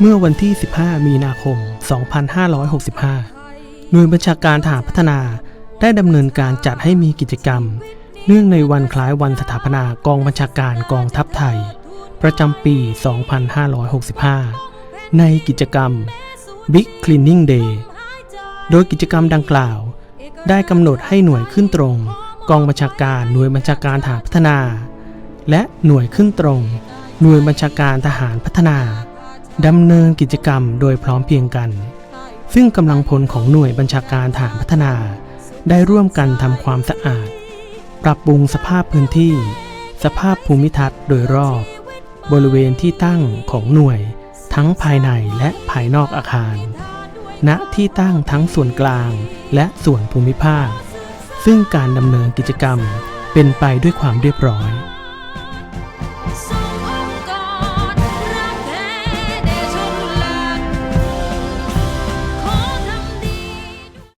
เมื่อวันที่ 15 มีนาคม 2565 หน่วยบัญชาการทหารพัฒนาได้ดำเนินการจัดให้มีกิจกรรม เนื่องในวันคล้ายวันสถาปนากองบัญชาการกองทัพไทย ประจำปี 2565 ในกิจกรรม Big Cleaning Day โดยกิจกรรมดังกล่าว ได้กำหนดให้หน่วยขึ้นตรง กองบัญชาการหน่วยบัญชาการทหารพัฒนา และหน่วยขึ้นตรง หน่วยบัญชาการทหารพัฒนา ดำเนินกิจกรรมโดยพร้อมเพียงกัน ซึ่งกำลังพลของหน่วยบัญชาการทหารพัฒนา ได้ร่วมกันทำความสะอาด ปรับปรุงสภาพพื้นที่ สภาพภูมิทัศน์โดยรอบ บริเวณที่ตั้งของหน่วย ทั้งภายในและภายนอกอาคาร ณที่ตั้งทั้งส่วนกลางและส่วนภูมิภาค ซึ่งการดำเนินกิจกรรมเป็นไปด้วยความเรียบร้อย